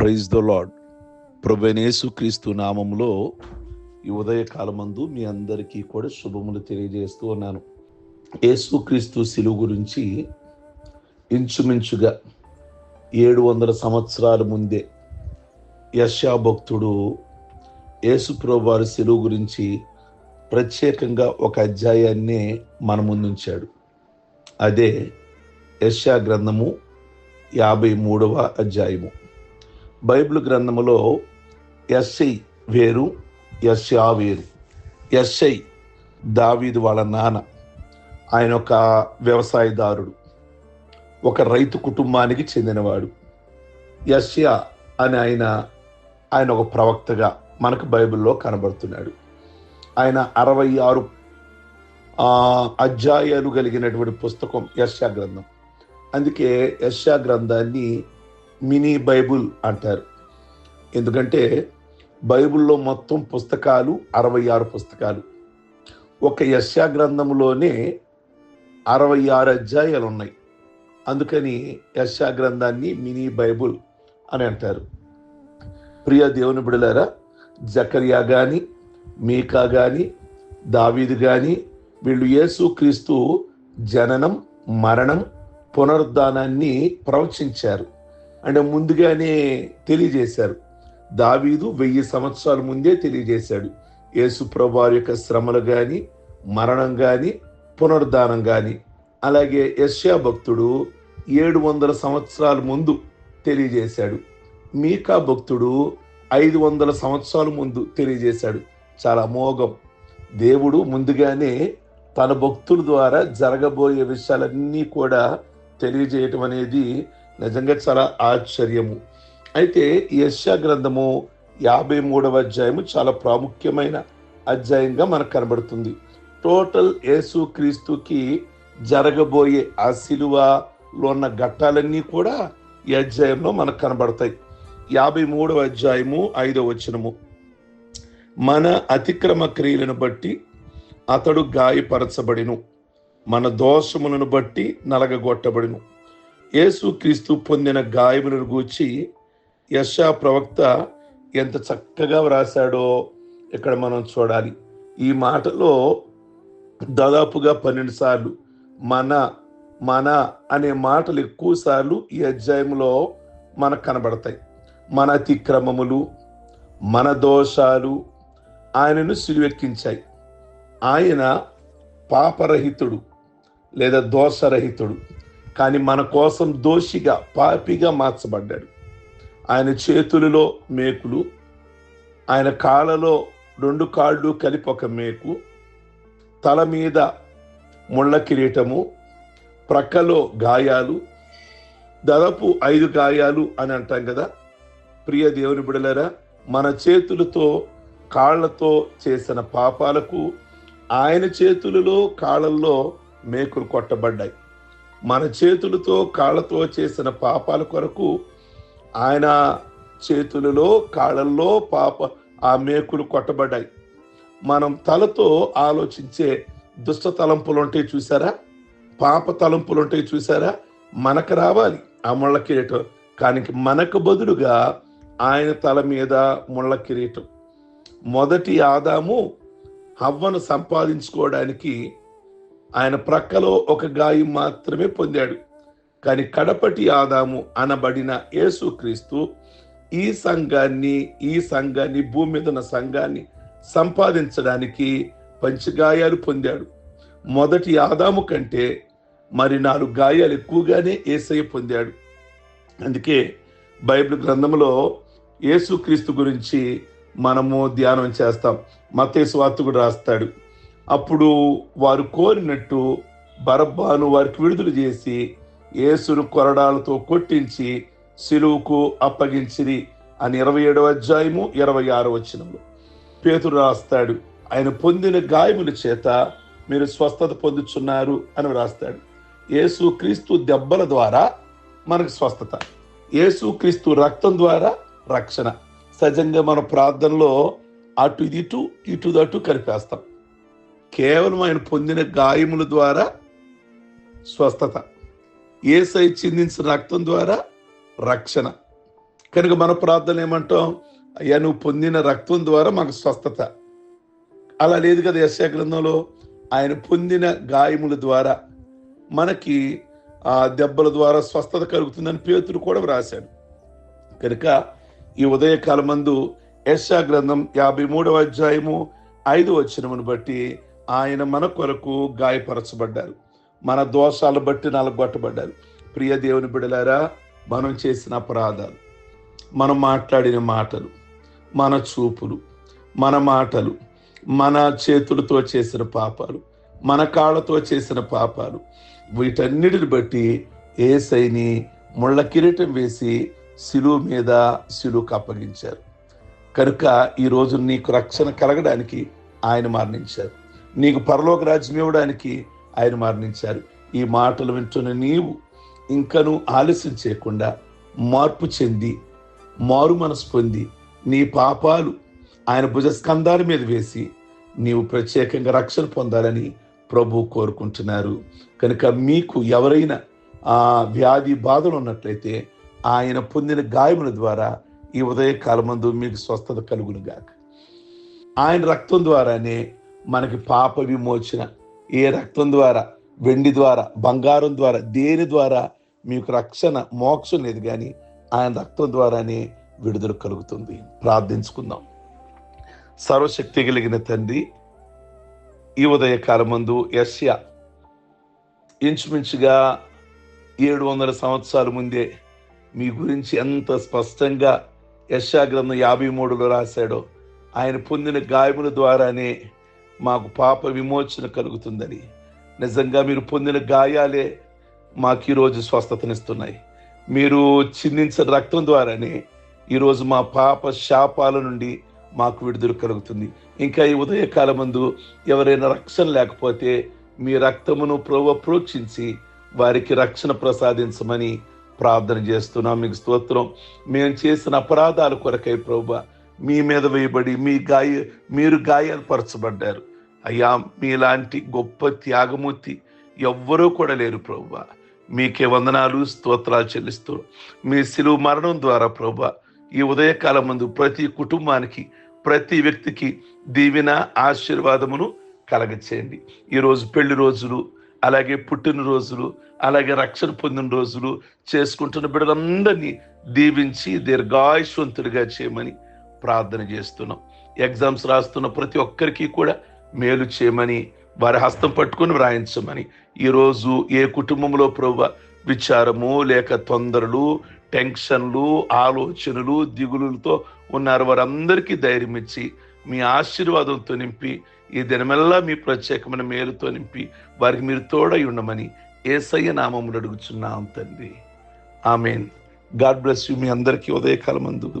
Praise the lord ప్రభనేసు క్రీస్తు నామంలో ఈ ఉదయకాలమందు మీ అందరికీ కూడా శుభములు తెలియజేస్తూ ఉన్నాను. యేసుక్రీస్తు శిలువు గురించి ఇంచుమించుగా ఏడు వందల సంవత్సరాల ముందే యశా భక్తుడు యేసుప్రభువారి శిలువు గురించి ప్రత్యేకంగా ఒక అధ్యాయాన్నే మన ముందుంచాడు. అదే యశా గ్రంథము యాభై మూడవ అధ్యాయము. బైబిల్ గ్రంథములో ఎస్ఐ వేరు ఎస్యా వేరు. ఎస్ఐ దావీదు వాళ్ళ నాన్న ఆయన ఒక వ్యవసాయదారుడు ఒక రైతు కుటుంబానికి చెందినవాడు. యస్యా అని ఆయన ఆయన ఒక ప్రవక్తగా మనకు బైబిల్లో కనబడుతున్నాడు. ఆయన అరవై ఆరు అధ్యాయాలు కలిగినటువంటి పుస్తకం యశా గ్రంథం. అందుకే యశా గ్రంథాన్ని మినీ బైబుల్ అంటారు. ఎందుకంటే బైబిల్లో మొత్తం పుస్తకాలు అరవై ఆరు పుస్తకాలు. ఒక యశా గ్రంథంలోనే అరవై ఆరు అధ్యాయాలు ఉన్నాయి. అందుకని యశా గ్రంథాన్ని మినీ బైబుల్ అని అంటారు. ప్రియ దేవుని బిడలారా జకర్యా కానీ మీకా కానీ దావీదు కానీ వీళ్ళు యేసు క్రీస్తు జననం మరణం పునరుద్ధానాన్ని ప్రవచించారు. అంటే ముందుగానే తెలియజేశారు. దావీదు వెయ్యి సంవత్సరాల ముందే తెలియజేశాడు. యేసు ప్రభువారి యొక్క శ్రమలు కానీ మరణం కానీ పునరుద్ధానం కానీ అలాగే యశ్యా భక్తుడు ఏడు వందల సంవత్సరాల ముందు తెలియజేశాడు. మీకా భక్తుడు ఐదు వందల సంవత్సరాల ముందు తెలియజేశాడు. చాలా మోగం. దేవుడు ముందుగానే తన భక్తుల ద్వారా జరగబోయే విషయాలన్నీ కూడా తెలియజేయటం అనేది నిజంగా చాలా ఆశ్చర్యము. అయితే యశా గ్రంథము యాభై మూడవ అధ్యాయము చాలా ప్రాముఖ్యమైన అధ్యాయంగా మనకు కనబడుతుంది. టోటల్ యేసు క్రీస్తుకి జరగబోయే ఆ శిలువలో ఉన్న ఘట్టాలన్నీ కూడా ఈ అధ్యాయంలో మనకు కనబడతాయి. యాభై మూడవ అధ్యాయము ఐదవ వచనము. మన అతిక్రమ క్రియలను బట్టి అతడు గాయపరచబడిను. మన దోషములను బట్టి నలగగొట్టబడిను. యేసుక్రీస్తు పొందిన గాయములను గూర్చి యశా ప్రవక్త ఎంత చక్కగా వ్రాశాడో ఇక్కడ మనం చూడాలి. ఈ మాటలో దాదాపుగా పన్నెండు సార్లు మన మన అనే మాటలు ఎక్కువ సార్లు ఈ అధ్యాయంలో మనకు కనబడతాయి. మన అతిక్రమములు మన దోషాలు ఆయనను సిలువెక్కించాయి. ఆయన పాపరహితుడు లేదా దోషరహితుడు. కానీ మన కోసం దోషిగా పాపిగా మార్చబడ్డాడు. ఆయన చేతులలో మేకులు ఆయన కాళ్ళలో రెండు కాళ్ళు కలిపి ఒక మేకు తల మీద ముళ్ళ కిరీటము ప్రక్కలో గాయాలు దాదాపు ఐదు గాయాలు అని అంటాం కదా. ప్రియ దేవుని బిడలరా మన చేతులతో కాళ్ళతో చేసిన పాపాలకు ఆయన చేతులలో కాళ్ళల్లో మేకులు కొట్టబడ్డాయి. మన చేతులతో కాళ్ళతో చేసిన పాపాల కొరకు ఆయన చేతులలో కాళ్ళల్లో పాప ఆ మేకులు కొట్టబడ్డాయి. మనం తలతో ఆలోచించే దుష్ట తలంపులు ఉంటాయి చూసారా? పాప తలంపులు ఉంటాయి చూసారా? మనకు రావాలి ఆ ముళ్ళ కిరీటం. కానీ మనకు బదులుగా ఆయన తల మీద ముళ్ళ కిరీటం. మొదటి ఆదాము హవ్వను సంపాదించుకోవడానికి ఆయన ప్రక్కలో ఒక గాయం మాత్రమే పొందాడు. కానీ కడపటి ఆదాము అనబడిన యేసుక్రీస్తు ఈ సంఘాన్ని ఈ సంఘాన్ని భూమి మీద ఉన్న సంఘాన్ని సంపాదించడానికి పంచగాయాలు పొందాడు. మొదటి ఆదాము కంటే మరి నాలుగు గాయాలు ఎక్కువగానే ఏసయ్య పొందాడు. అందుకే బైబిల్ గ్రంథంలో యేసుక్రీస్తు గురించి మనము ధ్యానం చేస్తాం. మతేసు కూడా రాస్తాడు. అప్పుడు వారు కోరినట్టు బరబ్బాను వారికి విడుదల చేసి యేసును కొరడాలతో కొట్టించి సిలువుకు అప్పగించిరి అని ఇరవై ఏడవ అధ్యాయము ఇరవై ఆరో వచనంలో పేతురు రాస్తాడు ఆయన పొందిన గాయముల చేత మీరు స్వస్థత పొందుచున్నారు అని రాస్తాడు యేసు క్రీస్తు దెబ్బల ద్వారా మనకు స్వస్థత యేసు క్రీస్తు రక్తం ద్వారా రక్షణ. సహజంగా మన ప్రార్థనలో అటు ఇది ఇటు ఇటు దటు కలిపేస్తాం. కేవలం ఆయన పొందిన గాయముల ద్వారా స్వస్థత. ఏసై చిందించిన రక్తం ద్వారా రక్షణ. కనుక మన ప్రార్థన ఏమంటాం? అయ్యా నువ్వు పొందిన రక్తం ద్వారా మాకు స్వస్థత. అలా లేదు కదా యశ గ్రంథంలో? ఆయన పొందిన గాయముల ద్వారా. మనకి ఆ దెబ్బల ద్వారా స్వస్థత కలుగుతుందని పేతుడు కూడా వ్రాశాడు. కనుక ఈ ఉదయకాలమందు యశా గ్రంథం యాభై మూడవ అధ్యాయము ఐదు వచ్చినమును బట్టి ఆయన మన కొరకు గాయపరచబడ్డారు. మన దోషాలు బట్టి నలగొట్టబడ్డారు. ప్రియ దేవుని బిడలారా మనం చేసిన అపరాధాలు మనం మాట్లాడిన మాటలు మన చూపులు మన మాటలు మన చేతులతో చేసిన పాపాలు మన కాళ్ళతో చేసిన పాపాలు వీటన్నిటిని బట్టి ఏసైని ముళ్ళ కిరీటం వేసి శిలువు మీద శిలువుకు అప్పగించారు కనుక ఈరోజు నీకు రక్షణ కలగడానికి ఆయన మరణించారు. నీకు పరలోక రాజ్యం ఇవ్వడానికి ఆయన మరణించారు. ఈ మాటలు వింటున్న నీవు ఇంకనూ ఆలస్యం చేయకుండా మార్పు చెంది మారు మనసు పొంది నీ పాపాలు ఆయన భుజస్కంధాల మీద వేసి నీవు ప్రత్యేకంగా రక్షణ పొందాలని ప్రభు కోరుకుంటున్నారు. కనుక మీకు ఎవరైనా ఆ వ్యాధి బాధలు ఉన్నట్లయితే ఆయన పొందిన గాయముల ద్వారా ఈ ఉదయకాలమందు మీకు స్వస్థత కలుగును గాక ఆయన రక్తం ద్వారానే మనకి పాప విమోచన. ఏ రక్తం ద్వారా వెండి ద్వారా బంగారం ద్వారా దేని ద్వారా మీకు రక్షణ మోక్షం లేదు కానీ ఆయన రక్తం ద్వారానే విడుదల కలుగుతుంది. ప్రార్థించుకుందాం. సర్వశక్తి కలిగిన తండ్రి ఈ ఉదయ కాలమందు యస్య ఇంచుమించుగా ఏడు వందల సంవత్సరాల ముందే మీ గురించి ఎంత స్పష్టంగా యశా గ్రంథం యాభై మూడులో రాశాడో ఆయన పొందిన గాయముల ద్వారానే మాకు పాప విమోచన కలుగుతుందని. నిజంగా మీరు పొందిన గాయాలే మాకు ఈరోజు స్వస్థతనిస్తున్నాయి. మీరు చిందించిన రక్తం ద్వారానే ఈరోజు మా పాప శాపాల నుండి మాకు విడుదల కలుగుతుంది. ఇంకా ఈ ఉదయకాలం ముందు ఎవరైనా రక్షణ లేకపోతే మీ రక్తమును ప్రభు ప్రోక్షించి వారికి రక్షణ ప్రసాదించమని ప్రార్థన చేస్తున్నాం. మీకు స్తోత్రం. మేము చేసిన అపరాధాల కొరకై ప్రభు మీ మీద వేయబడి మీ గాయ మీరు గాయాలు పరచబడ్డారు అయ్యా మీలాంటి గొప్ప త్యాగమూర్తి ఎవ్వరూ కూడా లేరు ప్రభు మీకే వందనాలు స్తోత్రాలు చెల్లిస్తూ మీ శిలువు మరణం ద్వారా ప్రభు ఈ ఉదయకాలం ముందు ప్రతి కుటుంబానికి ప్రతి వ్యక్తికి దీవెన ఆశీర్వాదమును కలగచేయండి. ఈరోజు పెళ్ళి రోజులు అలాగే పుట్టినరోజులు అలాగే రక్షణ పొందిన రోజులు చేసుకుంటున్న బిడ్డలందరినీ దీవించి దీర్ఘాయుష్వంతుడిగా చేయమని ప్రార్థన చేస్తున్నాం. ఎగ్జామ్స్ రాస్తున్న ప్రతి ఒక్కరికి కూడా మేలు చేయమని వారి హస్తం పట్టుకొని వ్రాయించమని. ఈరోజు ఏ కుటుంబంలో ప్రభు విచారము లేక తొందరలు టెన్షన్లు ఆలోచనలు దిగులులతో ఉన్నారు వారందరికీ ధైర్యం ఇచ్చి మీ ఆశీర్వాదంతో నింపి ఈ దినమెల్లా మీ ప్రత్యేకమైన మేలుతో నింపి వారికి మీరు తోడై ఉండమని ఏసయ్య నామములు అడుగుచున్నాం తండ్రి. ఆమెన్. గాడ్ బ్లెస్ యూ మీ అందరికీ ఉదయకాలం అందుకు